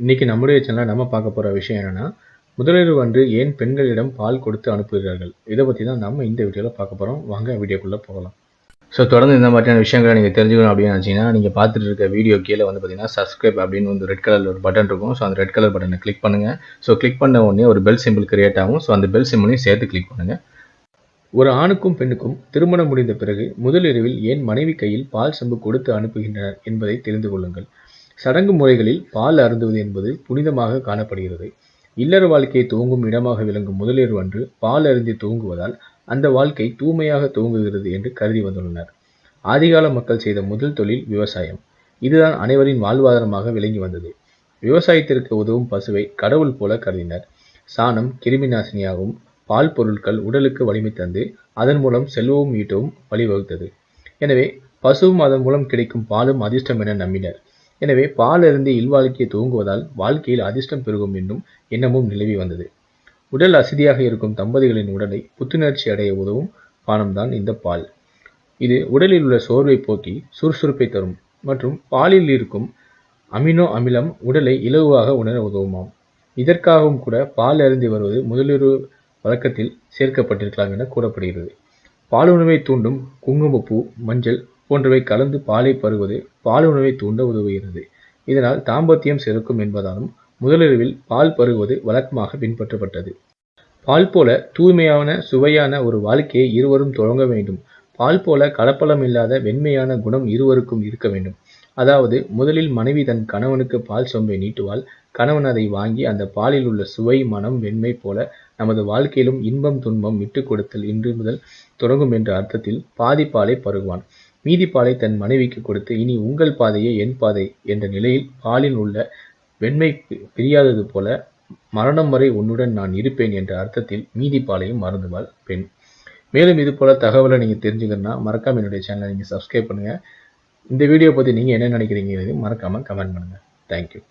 இன்னைக்கு நம்முடைய சேனல்ல நம்ம பார்க்க போற விஷயம் என்னன்னா, முதலிரவு அன்று ஏன் பெண்களிடம் பால் கொடுத்து அனுப்புகிறார்கள்? இத பத்தி தான் நம்ம இந்த வீடியோல பார்க்க போறோம். வாங்க வீடியோக்குள்ள போகலாம். ஸோ தொடர்ந்து இந்த மாதிரியான விஷயங்கள நீங்க தெரிஞ்சுக்கணும் அப்படின்னு நினைச்சீங்கன்னா, நீங்க பார்த்துட்டு இருக்க வீடியோ கீழ வந்து பார்த்தீங்கன்னா, சப்ஸ்கிரைப் அப்படின்னு வந்து ரெட் கலர்ல ஒரு பட்டன் இருக்கும். ஸோ அந்த ரெட் கலர் பட்டன கிளிக் பண்ணுங்க. ஸோ கிளிக் பண்ண உடனே ஒரு பெல் சிம்பல் கிரியேட் ஆகும். ஸோ அந்த பெல் சிம்பலையும் சேர்த்து கிளிக் பண்ணுங்க. ஒரு ஆணுக்கும் பெண்ணுக்கும் திருமணம் முடிந்த பிறகு முதலிரவில் ஏன் மனைவி கையில் பால் செம்பு கொடுத்து அனுப்புகின்றனர் என்பதை தெரிந்து கொள்ளுங்கள். சடங்கு முறைகளில் பால் அருந்துவது என்பது புனிதமாக காணப்படுகிறது. இல்லற வாழ்க்கையை துவங்கும் இடமாக விளங்கும் முதலிரவு அன்று பால் அருந்தி துவங்குவதால் அந்த வாழ்க்கை தூய்மையாக துவங்குகிறது என்று கருதி வந்துள்ளனர். ஆதிகால மக்கள் செய்த முதல் தொழில் விவசாயம். இதுதான் அனைவரின் வாழ்வாதாரமாக விளங்கி வந்தது. விவசாயத்திற்கு உதவும் பசுவை கடவுள் போல கருதினர். சாணம் கிருமி நாசினியாகவும், பால் பொருட்கள் உடலுக்கு வலிமை தந்து, அதன் மூலம் செல்வமும் ஈட்டவும் வழிவகுத்தது. எனவே பசுவும் அதன் மூலம் கிடைக்கும் பாலும் அதிர்ஷ்டம் என நம்பினர். எனவே பால் அருந்தி இல்வாழ்க்கையை துவங்குவதால் வாழ்க்கையில் அதிர்ஷ்டம் பெருகும் என்னும் எண்ணமும் நிலவி வந்தது. உடல் அசதியாக இருக்கும் தம்பதிகளின் உடலை புத்துணர்ச்சி அடைய உதவும் பானம்தான் இந்த பால். இது உடலில் உள்ள சோர்வை போக்கி சுறுசுறுப்பை தரும் மற்றும் பாலில் இருக்கும் அமினோ அமிலம் உடலை இலகுவாக உணர உதவுமாம். இதற்காகவும் கூட பால் அருந்தி வருவது முதலிரவு வழக்கத்தில் சேர்க்கப்பட்டிருக்கலாம் என கூறப்படுகிறது. பாலுணவை தூண்டும் குங்குமப்பூ, மஞ்சள் போன்றவை கலந்து பாலை பருகுவது உணவை தூண்ட உதவுகிறது. இதனால் தாம்பத்தியம் சிறக்கும் என்பதாலும் முதலிரவில் பால் பருகுவது வழக்கமாக பின்பற்றப்பட்டது. பால் போல தூய்மையான, சுவையான ஒரு வாழ்க்கையை இருவரும் தொடங்க வேண்டும். பால் போல கலப்பலம் இல்லாத வெண்மையான குணம் இருவருக்கும் இருக்க வேண்டும். அதாவது முதலில் மனைவி தன் கணவனுக்கு பால் சொம்பை நீட்டுவாள். கணவன் அதை வாங்கி அந்த பாலில் உள்ள சுவை, மனம் வெண்மை போல நமது வாழ்க்கையிலும் இன்பம், துன்பம் விட்டுக் கொடுத்தல் இன்று முதல் தொடங்கும் என்ற அர்த்தத்தில் பாதி பாலை பருகுவான். மீதிப்பாலை தன் மனைவிக்கு கொடுத்து இனி உங்கள் பாதையே என் பாதை என்ற நிலையில் பாலில் உள்ள வெண்மை பிரியாதது போல மரணம் வரை உன்னுடன் நான் இருப்பேன் என்ற அர்த்தத்தில் மீதிப்பாலையும் மறந்துவாள் பெண். மேலும் இது போல தகவலை நீங்கள் தெரிஞ்சுக்கணும்னா மறக்காம என்னுடைய சேனலை நீங்கள் சப்ஸ்கிரைப் பண்ணுங்கள் இந்த வீடியோ பற்றி நீங்கள் என்ன நினைக்கிறீங்க மறக்காமல் கமெண்ட் பண்ணுங்கள் தேங்க் யூ.